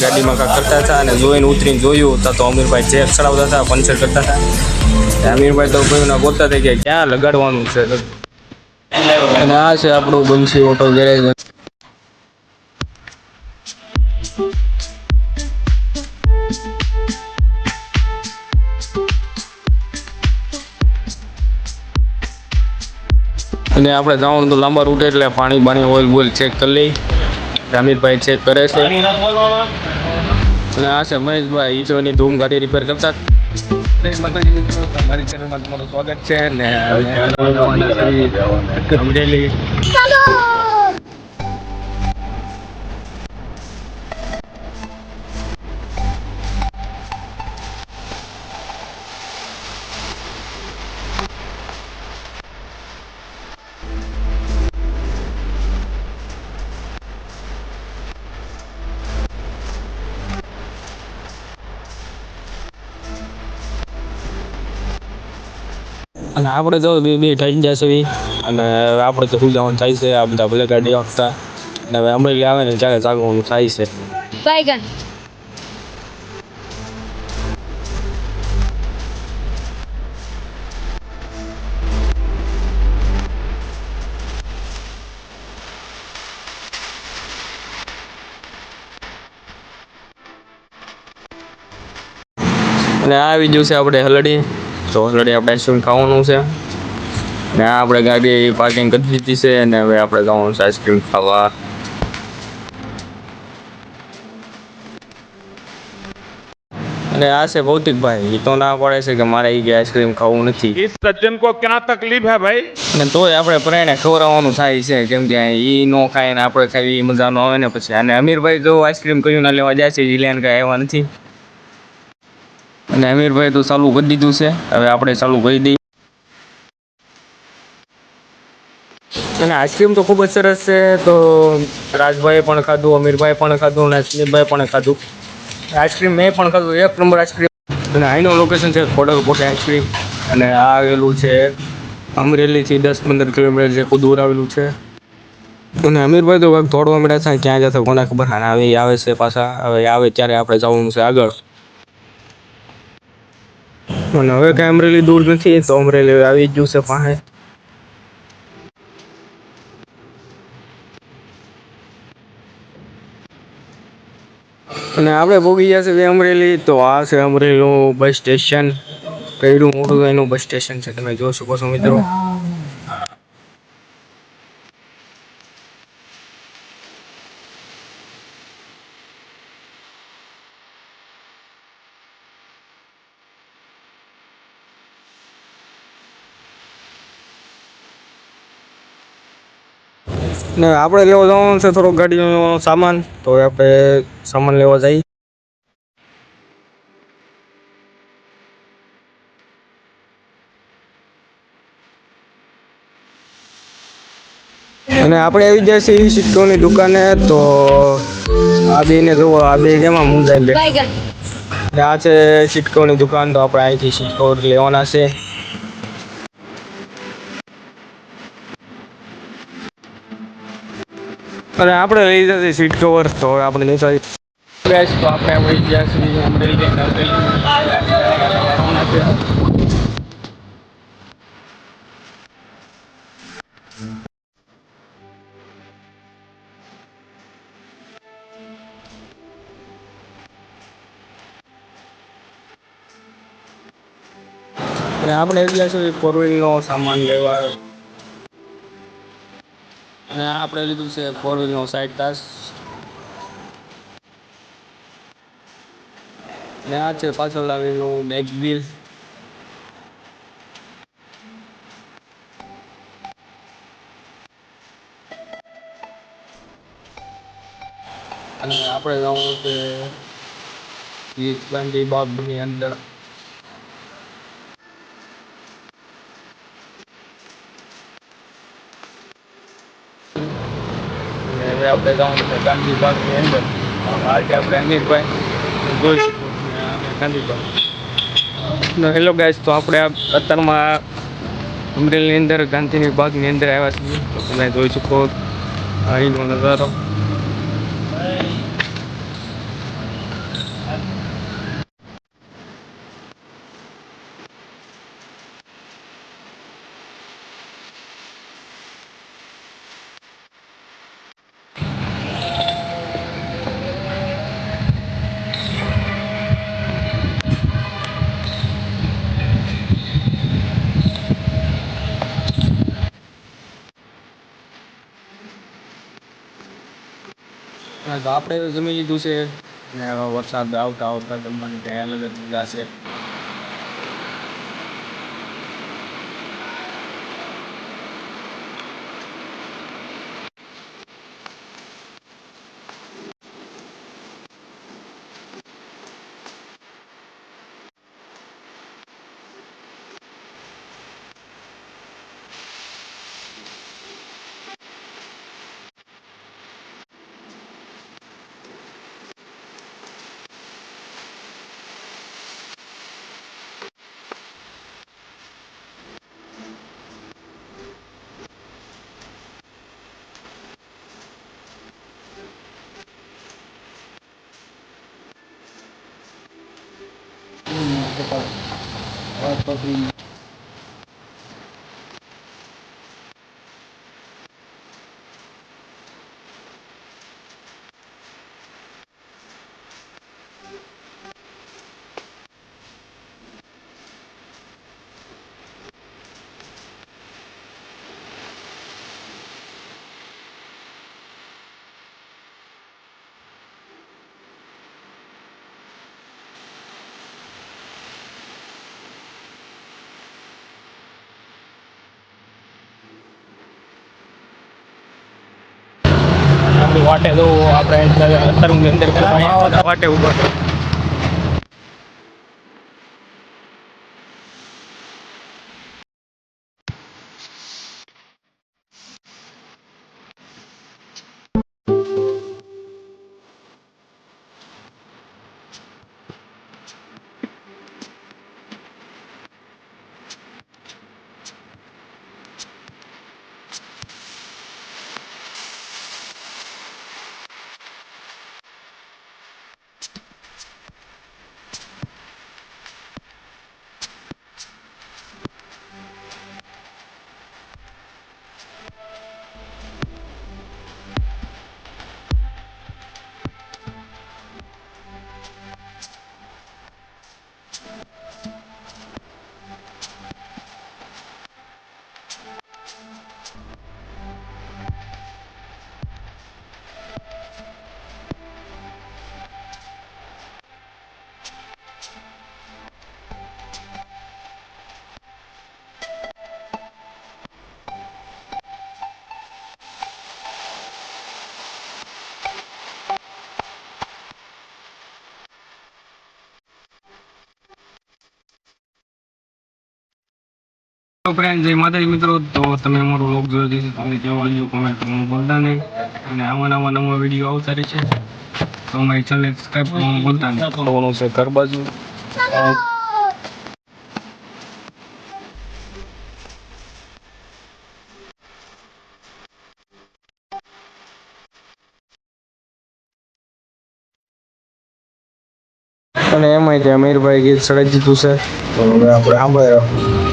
ગાડીમાં કાંઈક કરતા હતા અને જોઈને ઉતરીને જોયું હતા તો અમીરભાઈ ચેક ચડાવતા હતા, પંચર કરતા હતા. અમીરભાઈ તો ભાઈના ગોતા હતા કે ક્યાં લગાડવાનું છે? અને આ છે આપણું બંસી ઓટો ગેરેજ. અને આપણે જવાનું તો લાંબા રૂટ એટલે પાણી બાણી ઓઇલ બોઇલ ચેક કરી લઈ અમિતભાઈ ચેક કરે છે અને આ છે મહેશભાઈ ઈચોની ધૂમ ગાડી રિપેર કરતા સ્વાગત છે ને અમરેલી અને આપણે તો બે બે થઈ જશે ઈ. અને આપણે તો શું જવાનું થાય છે આ બધા ભલે ગાડી આપતા અને હવે અમરેલી આવે ને ત્યારે જાગવાનું થાય છે Bacon. અને આ આવી ગયું છે આપણે હલડી તો ઓલરેડી આપણે આઈસ્ક્રીમ ખાવાનું છે? ને આપણે ગાડી પાર્કિંગ કરી દીધી છે ને હવે આપણે જવાનું છે આઈસ્ક્રીમ ખાવા. અને આ છે ભૌતિકભાઈ એ તો ના પડે છે કે મારે એ આઈસ્ક્રીમ ખાવું નથી. એ સજ્જન કો ક્યાં તકલીફ હે ભાઈ? ને તોય આપણે પ્રેરણે ખવડાવવાનું થાય છે કેમ કે એ નો ખાય ને આપણે ખાવી મજા ન આવે ને પછી. અને અમીરભાઈ જો આઈસ્ક્રીમ કયું ના લેવા જાય છે એ લેન કાંઈ આવ્યા નથી. અને અમીરભાઈ તો ચાલુ કરી દીધું છે. હવે આપણે ચાલુ કરી દઈએ. અને આઈસ્ક્રીમ તો ખૂબ જ સરસ છે. તો રાજભાઈએ પણ ખાધું અમીરભાઈ પણ ખાધું અને સ્મિતભાઈ પણ ખાધું. આઈસ્ક્રીમ મેં પણ ખાધું, એક નંબર આઈસ્ક્રીમ. અને અહીંનું લોકેશન છે ખોડલ કોટે આઈસ્ક્રીમ. અને આ આવેલું છે અમરેલીથી દસ પંદર કિલોમીટર જેટલું દૂર આવેલું છે. અને અમીરભાઈ તો દોડવા મળ્યા છે, ક્યાં જતા કોને ખબર. અને હવે આવે છે પાછા. હવે આવે ત્યારે આપણે જવાનું છે આગળ. અને હવે કાંઈ અમરેલી દૂર નથી, તો અમરેલી આવી જ છે પાસે અને આપણે ભોગી ગયા છે અમરેલી, તો આ છે અમરેલીનું બસ સ્ટેશન. કયું મોટું એનું બસ સ્ટેશન છે, તમે જોઈ શકો છો મિત્રો. ને આપણે લેવા જવાનું છે થોડોક ગાડીનો સામાન. તો આપણે સામાન લેવા જઈએ. અને આપણે આવી જાય છે સિક્કોની દુકાને તો આ બેને જુઓ આ બે કેમાં મુંજાઈ બે આ છે સિક્કોની દુકાન તો આપણે અહીંથી સિક્કો લેવાના છે. અને આપણે લઈ જતી સીટ કવર તો હવે આપણે લઈ થાય. Guys, તો આપણે આવી ગયા છીએ અમરેલી અમરેલી આપણે આવી ગયા છીએ ફોર વ્હીલનો સામાન લેવા અને આપણે લીધું છે ફોર વ્હીલનો સાઈડ તાસ ને આ છે પાછળ આવેલું બેક વ્હીલ અને આપણે જવું છે ગીત ગાંધી બાબની અંદર હવે આપણે જવાનું છે ગાંધી અંદર આજે આપણે અમીરભાઈ જોઈ ગાંધી બાગ હેલો ગાઈસ, તો આપણે અત્યારમાં અમરેલીની અંદર ગાંધીની બાગની અંદર આવ્યા છીએ. તમે જોઈ શકો અહીંનો નજારો. આપણે જમી લીધું છે. ને વરસાદ આવતા આવતા જમવાની તૈયાર જ Pode, pode ir. વાટે તો આપણે તરુણની અંદર વાટે ઊભા. ફ્રેન્ડ જય માતાજી મિત્રો. તો તમે અમારો વ્લોગ જોયો છે તમને કેવો લાગ્યો કોમેન્ટ ભૂલતા નહીં. અને આવા નવા નવા વીડિયો આવતા રહે છે. તો અમારી ચેનલ સબસ્ક્રાઈબ કરવાનું બોલતા નહીં. છે ઘર બાજુ. અને એમાં જે અમીરભાઈ ગીત સડાઈ દીધું છે. તો હવે આપણે સાંભળે